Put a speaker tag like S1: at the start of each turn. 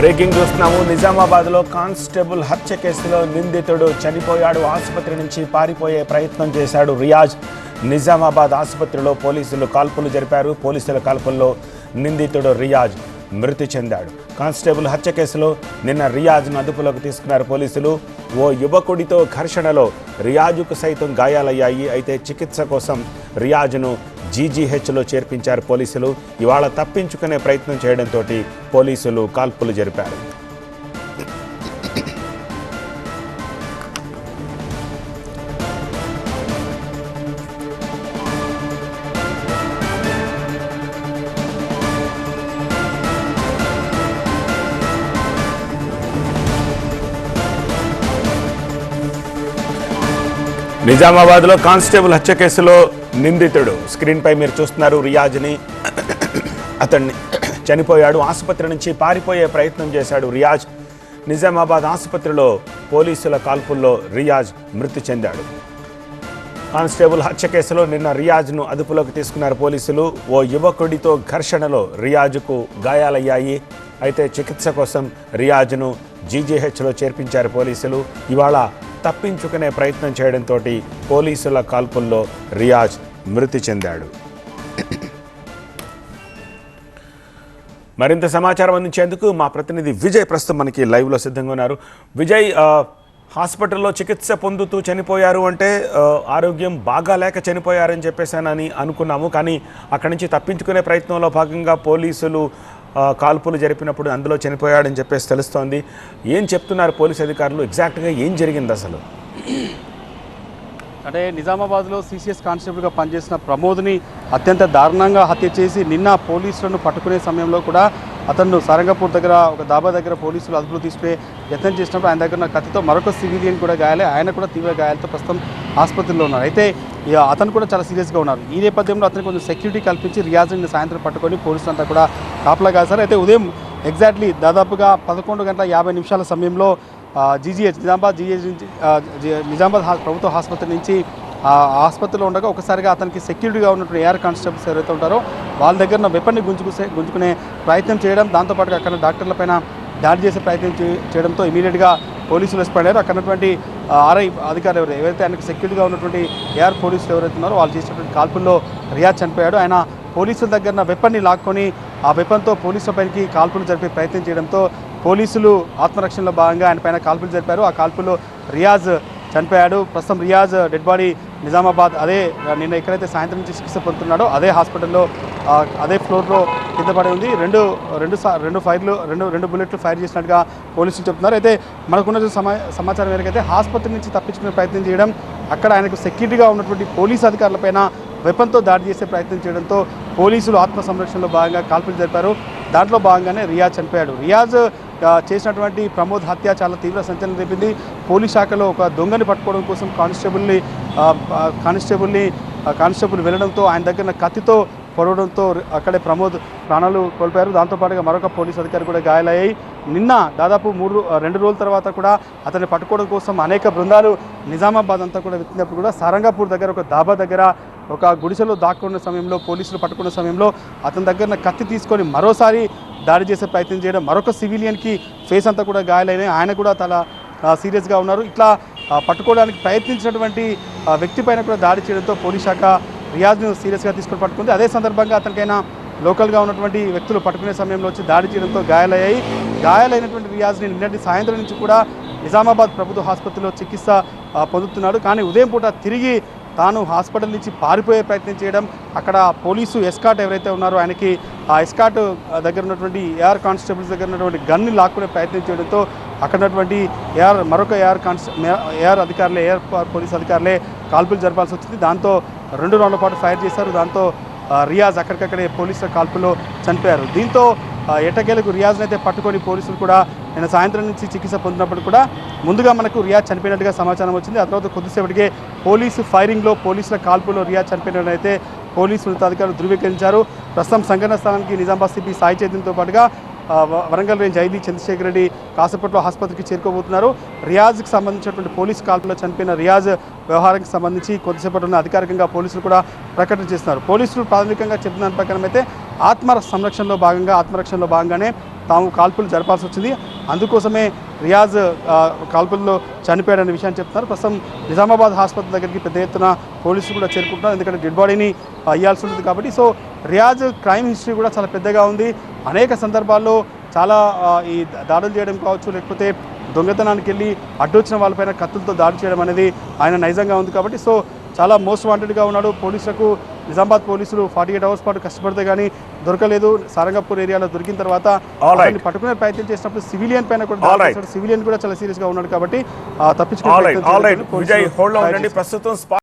S1: Breaking చూస్తున్నాము నిజామాబాద్లో constable హత్య కేసులో నిందితుడు చనిపోయాడు. ఆసుపత్రి నుంచి పారిపోయే ప్రయత్నం చేశాడు రియాజ్. నిజామాబాద్ ఆసుపత్రిలో పోలీసులు కాల్పులు జరిపారు. పోలీసుల కాల్పుల్లో నిందితుడు రియాజ్ మృతి చెందాడు. కానిస్టేబుల్ హత్య కేసులో నిన్న రియాజ్ను అదుపులోకి తీసుకున్నారు పోలీసులు. ఓ యువకుడితో ఘర్షణలో రియాజుకు సైతం గాయాలయ్యాయి. అయితే చికిత్స కోసం రియాజ్ను జీజీహెచ్లో చేర్పించారు పోలీసులు. ఇవాళ తప్పించుకునే ప్రయత్నం చేయడంతో పోలీసులు కాల్పులు జరిపారు. నిజామాబాద్లో కానిస్టేబుల్ హత్య కేసులో నిందితుడు. స్క్రీన్పై మీరు చూస్తున్నారు రియాజ్ని. అతన్ని చనిపోయాడు. ఆసుపత్రి నుంచి పారిపోయే ప్రయత్నం చేశాడు రియాజ్. నిజామాబాద్ ఆసుపత్రిలో పోలీసుల కాల్పుల్లో రియాజ్ మృతి చెందాడు. కానిస్టేబుల్ హత్య కేసులో నిన్న రియాజ్ను అదుపులోకి తీసుకున్నారు పోలీసులు. ఓ యువకుడితో ఘర్షణలో రియాజ్కు గాయాలయ్యాయి. అయితే చికిత్స కోసం రియాజ్ను జీజీహెచ్లో చేర్పించారు పోలీసులు. ఇవాళ తప్పించుకునే ప్రయత్నం చేయడంతో పోలీసుల కాల్పుల్లో రియాజ్ మృతి చెందాడు. మరింత సమాచారం అందించేందుకు మా ప్రతినిధి విజయ్ ప్రస్తుతం మనకి లైవ్లో సిద్ధంగా ఉన్నారు. విజయ్ హాస్పిటల్లో చికిత్స పొందుతూ చనిపోయారు అంటే ఆరోగ్యం బాగా లేక చనిపోయారని చెప్పేసానని అనుకున్నాము. కానీ అక్కడి నుంచి తప్పించుకునే ప్రయత్నంలో భాగంగా పోలీసులు కాల్పులు జరిపినప్పుడు అందులో చనిపోయాడని చెప్పేసి తెలుస్తోంది. ఏం చెప్తున్నారు పోలీసు అధికారులు? ఎగ్జాక్ట్గా ఏం జరిగింది అసలు?
S2: అంటే నిజామాబాద్లో సిసిఎస్ కానిస్టేబుల్గా పనిచేసిన ప్రమోద్ని అత్యంత దారుణంగా హత్య చేసి నిన్న పోలీసులను పట్టుకునే సమయంలో కూడా అతను సారంగపూర్ దగ్గర ఒక దాబా దగ్గర పోలీసులు అదుపులో తీసుకునే యత్నం చేసినప్పుడు ఆయన దగ్గర ఉన్న కత్తితో మరొక సివిలియన్ కూడా గాయాలే ఆయన కూడా తీవ్ర గాయాలతో ప్రస్తుతం ఆసుపత్రిలో ఉన్నారు. అయితే అతను కూడా చాలా సీరియస్గా ఉన్నారు. ఈ నేపథ్యంలో అతనికి కొంచెం సెక్యూరిటీ కల్పించి రియాజ్ని సాయంత్రం పట్టుకొని పోలీసులు అంతా కూడా కాపలా కాశారు. అయితే ఉదయం ఎగ్జాక్ట్లీ దాదాపుగా పదకొండు గంటల యాభై నిమిషాల సమయంలో జీజీహెచ్ నిజామాబాద్ జీజీహెచ్ నుంచి నిజామాబాద్ ప్రభుత్వ ఆసుపత్రి నుంచి ఆసుపత్రిలో ఉండగా ఒకసారిగా అతనికి సెక్యూరిటీగా ఉన్నటువంటి ఏఆర్ కానిస్టేబుల్స్ ఎవరైతే ఉంటారో వాళ్ళ దగ్గర వెపన్ని గుంజుకుసే గుంజుకునే ప్రయత్నం చేయడం దాంతోపాటుగా అక్కడ డాక్టర్ల పైన దాడి చేసే ప్రయత్నం చే- చేయడంతో ఇమీడియట్గా పోలీసులు రెస్పాండ్ అయ్యారు అక్కడ ఆర్ఐ అధికారులు ఎవరు ఎవరైతే ఆయనకు సెక్యూరిటీగా ఉన్నటువంటి ఏఆర్ పోలీసులు ఎవరైతే ఉన్నారో వాళ్ళు చేసినటువంటి కాల్పుల్లో రియాజ్ చనిపోయాడు. ఆయన పోలీసుల దగ్గర వెపన్ని లాక్కొని ఆ వెపన్తో పోలీసులపైకి కాల్పులు జరిపే ప్రయత్నం చేయడంతో పోలీసులు ఆత్మరక్షణలో భాగంగా ఆయన పైన కాల్పులు జరిపారు. ఆ కాల్పుల్లో రియాజ్ చనిపోయాడు. ప్రస్తుతం రియాజ్ డెడ్ బాడీ నిజామాబాద్ అదే నిన్న ఎక్కడైతే సాయంత్రం నుంచి చికిత్స పొందుతున్నాడో అదే హాస్పిటల్లో అదే ఫ్లోర్లో కింద పడి ఉంది. రెండు రెండు రెండు ఫైర్లు రెండు రెండు బుల్లెట్లు ఫైర్ చేసినట్టుగా పోలీసులు చెప్తున్నారు. అయితే మనకున్న సమా సమాచారం మేరకైతే ఆసుపత్రి నుంచి తప్పించుకునే ప్రయత్నం చేయడం అక్కడ ఆయనకు సెక్యూరిటీగా ఉన్నటువంటి పోలీసు అధికారులపైన వెపన్తో దాడి చేసే ప్రయత్నం చేయడంతో పోలీసులు ఆత్మ సంరక్షణలో భాగంగా కాల్పులు జరిపారు. దాంట్లో భాగంగానే రియాజ్ చనిపోయాడు. రియాజ్ చేసినటువంటి ప్రమోద్ హత్య చాలా తీవ్ర సంచలనం రేపింది. పోలీస్ శాఖలో ఒక దొంగని పట్టుకోవడం కోసం కానిస్టేబుల్ని కానిస్టేబుల్ని కానిస్టేబుల్ వెళ్ళడంతో ఆయన దగ్గర కత్తితో పొడవడంతో అక్కడే ప్రమోద్ ప్రాణాలు కోల్పోయారు. దాంతోపాటుగా మరొక పోలీస్ అధికారి కూడా గాయాలయ్యాయి. నిన్న దాదాపు మూడు రెండు రోజుల తర్వాత కూడా అతన్ని పట్టుకోవడం కోసం అనేక బృందాలు నిజామాబాద్ అంతా కూడా వెతికినప్పుడు కూడా సారంగాపూర్ దగ్గర ఒక దాబా దగ్గర ఒక గుడిసెలో దాక్కున్న సమయంలో పోలీసులు పట్టుకున్న సమయంలో అతని దగ్గర కత్తి తీసుకొని మరోసారి దాడి చేసే ప్రయత్నం చేయడం మరొక సివిలియన్కి ఫేస్ అంతా కూడా గాయాలైనాయి. ఆయన కూడా చాలా సీరియస్గా ఉన్నారు. ఇట్లా పట్టుకోవడానికి ప్రయత్నించినటువంటి వ్యక్తి పైన కూడా దాడి చేయడంతో పోలీస్ శాఖ రియాజ్ను సీరియస్గా తీసుకొని పట్టుకుంది. అదే సందర్భంగా అతనికైనా లోకల్గా ఉన్నటువంటి వ్యక్తులు పట్టుకునే సమయంలో వచ్చి దాడి చేయడంతో గాయాలయ్యాయి. గాయాలైనటువంటి రియాజ్ని నిన్నటి సాయంత్రం నుంచి కూడా నిజామాబాద్ ప్రభుత్వ ఆసుపత్రిలో చికిత్స పొందుతున్నాడు. కానీ ఉదయం పూట తిరిగి తాను హాస్పిటల్ నుంచి పారిపోయే ప్రయత్నం చేయడం అక్కడ పోలీసు ఎస్కాట్ ఎవరైతే ఉన్నారో ఆయనకి ఆ ఎస్కాట్ దగ్గర ఉన్నటువంటి ఏఆర్ కానిస్టేబుల్స్ దగ్గర ఉన్నటువంటి గన్ని లాక్కునే ప్రయత్నం చేయడంతో అక్కడ ఉన్నటువంటి ఏఆర్ మరొక ఏఆర్ కాన్స్ ఏఆర్ అధికారులే ఏఆర్ పోలీస్ అధికారులే కాల్పులు జరపాల్సి వచ్చింది. దాంతో రెండు రౌండ్ల పాటు ఫైర్ చేశారు. దాంతో రియాజ్ అక్కడికక్కడే పోలీసుల కాల్పుల్లో చనిపోయారు. దీంతో ఎటకేలకు రియాజ్ని అయితే పట్టుకొని పోలీసులు కూడా నిన్న సాయంత్రం నుంచి చికిత్స పొందినప్పుడు కూడా ముందుగా మనకు రియాజ్ చనిపోయినట్టుగా సమాచారం వచ్చింది. ఆ తర్వాత కొద్దిసేపటికే పోలీసు ఫైరింగ్లో పోలీసుల కాల్పులో రియాజ్ చనిపోయినట్టు అయితే పోలీసు ఉన్నతాధికారులు ధృవీకరించారు. ప్రస్తుతం సంఘటన స్థానానికి నిజామాబాద్ సిపి సాయి చైతన్యంతో పాటుగా వరంగల్ రేంజ్ ఐది చంద్రశేఖర్ రెడ్డి కాసేపట్లో ఆసుపత్రికి చేరుకోబోతున్నారు. రియాజ్కి సంబంధించినటువంటి పోలీస్ కాల్పులో చనిపోయిన రియాజ్ వ్యవహారానికి సంబంధించి కొద్దిసేపట్లో అధికారికంగా పోలీసులు కూడా ప్రకటన చేస్తున్నారు. పోలీసులు ప్రాథమికంగా చెప్తున్న దాని ప్రకారం అయితే ఆత్మ సంరక్షణలో భాగంగా ఆత్మరక్షణలో భాగంగానే తాము కాల్పులు జరపాల్సి వచ్చింది. అందుకోసమే రియాజ్ కాల్పుల్లో చనిపోయాడనే విషయాన్ని చెప్తున్నారు. ప్రస్తుతం నిజామాబాద్ హాస్పిటల్ దగ్గరికి పెద్ద ఎత్తున పోలీసులు కూడా చేరుకుంటున్నారు. ఎందుకంటే డెడ్ బాడీని ఆ, ఉంటుంది కాబట్టి. సో రియాజ్ క్రైమ్ హిస్టరీ కూడా చాలా పెద్దగా ఉంది. అనేక సందర్భాల్లో చాలా ఈ దాడులు చేయడం కావచ్చు లేకపోతే దొంగతనానికి వెళ్ళి అడ్డొచ్చిన వాళ్ళపైన కత్తులతో దాడి చేయడం అనేది ఆయన నైజంగా ఉంది కాబట్టి సో చాలా మోస్ట్ వాంటెడ్గా ఉన్నాడు. పోలీసులకు నిజామాబాద్ పోలీసులు ఫార్టీ ఎయిట్ అవర్స్ పాటు కష్టపడితే కానీ దొరకలేదు. సారంగపూర్ ఏరియాలో దొరికిన తర్వాత పట్టుకునే ప్రయత్నం చేసినప్పుడు సివిలియన్ పైన కూడా. సివిలియన్ కూడా చాలా సీరియస్గా ఉన్నాడు కాబట్టి ఆ, తప్పించుకునే
S1: ఆల్ రైట్
S2: ప్రయత్నం
S1: ఆల్ రైట్
S2: చేయడానికి
S1: విజయ్
S2: పోలీసులు
S1: హోల్డ్లో
S2: ట్రై
S1: ఉండండి
S2: చేశారు.
S1: ప్రస్తుతం